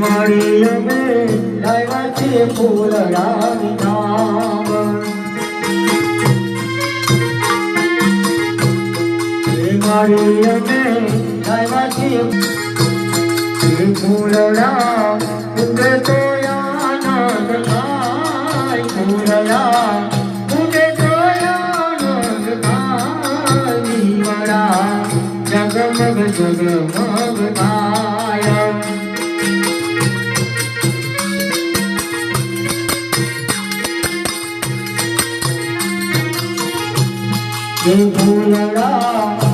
મારી અમે લાવ્યા છે ફૂલડાની ધામ. મારી અમે હે ફૂલડા ઉગે તો આનંદ થાય ફૂલડા ઉગે તો આનંદ થાય દીવડા જગમગ જગમગ થાય ફૂલડા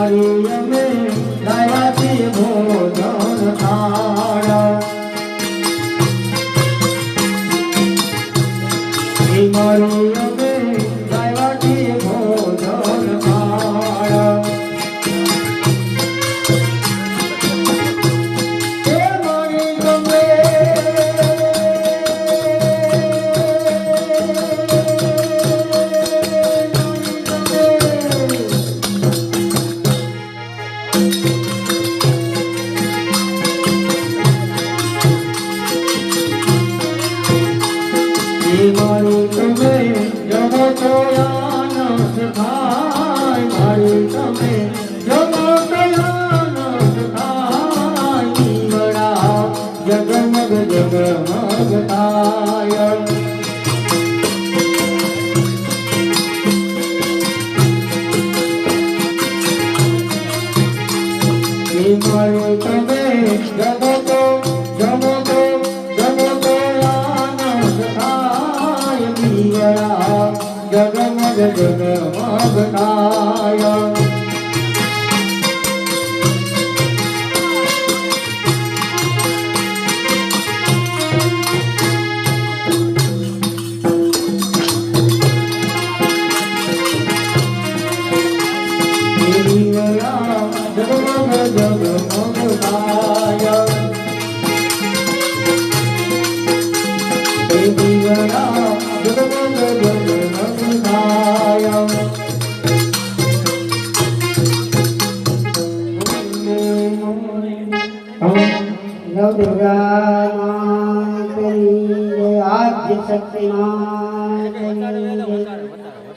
એમાં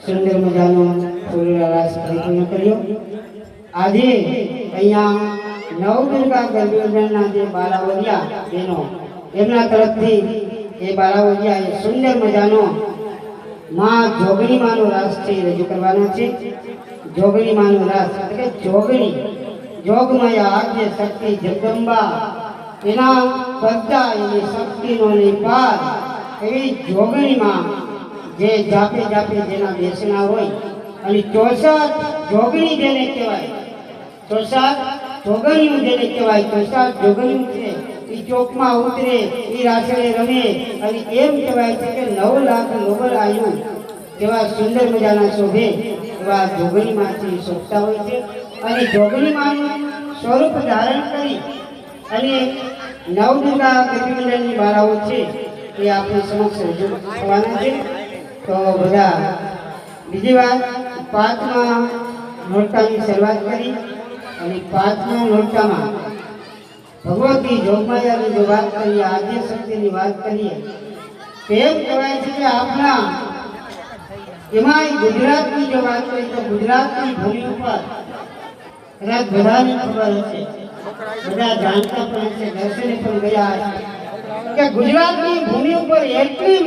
સુંદર મજાનો સૂર્યરાસ પરિપૂર્ણ કર્યો આજે અહીંયા નવ દુર્ગા ગર્ભયોજના જે બાલા વધ્યા એનો એમના તરફથી એ બાલાવરિયા એ સુંદર મજાનો માં જોગણી માનો રાસ છે રજૂ કરવાનો છે. જોગણી માનો રાસ એટલે જોગણી. જોગમાયા આદ્ય શક્તિ જગદંબા. એના બધા એની શક્તિનો નહીં એવી જોગણીમાં જે જાપે જાપે જેના બેસના હોય. અને ચોસઠ જોગણી જેને કહેવાય. ચોસઠ જોગણીયું જેને કહેવાય ચોસઠ જોગણીયું ચોકમાં ઉતરે, એ રાસડે રમે અને એમ કહેવાય છે કે નવ લાખ નોબલ આવ્યું તેવા સુંદર મજાના શોભે એવા જોગણીમાંથી શોભતા હોય છે. અને જોગણીમાંનું સ્વરૂપ ધારણ કરી અને નવદુર્ગા કૃતિમંડળની બાળાઓ છે, એ આપણી સમક્ષ રજૂ થવાના છે. તો બધા, બીજી વાત, પાંચમા નોરતાની શરૂઆત કરી અને પાંચમા નોરતામાં ભગવતી જોગમાયાની જો વાત કરીએ, આદ્ય શક્તિની વાત કરીએ, તો કહેવાય છે કે આપણા એમાંય ગુજરાતની જો વાત કરીએ, તો ગુજરાતની ભૂમિ ઉપર કદાચ બધાને ખબર હશે, બધા જાણતા પણ છે દર્શને પણ ગયા છે કે ગુજરાતની ભૂમિ ઉપર એટલી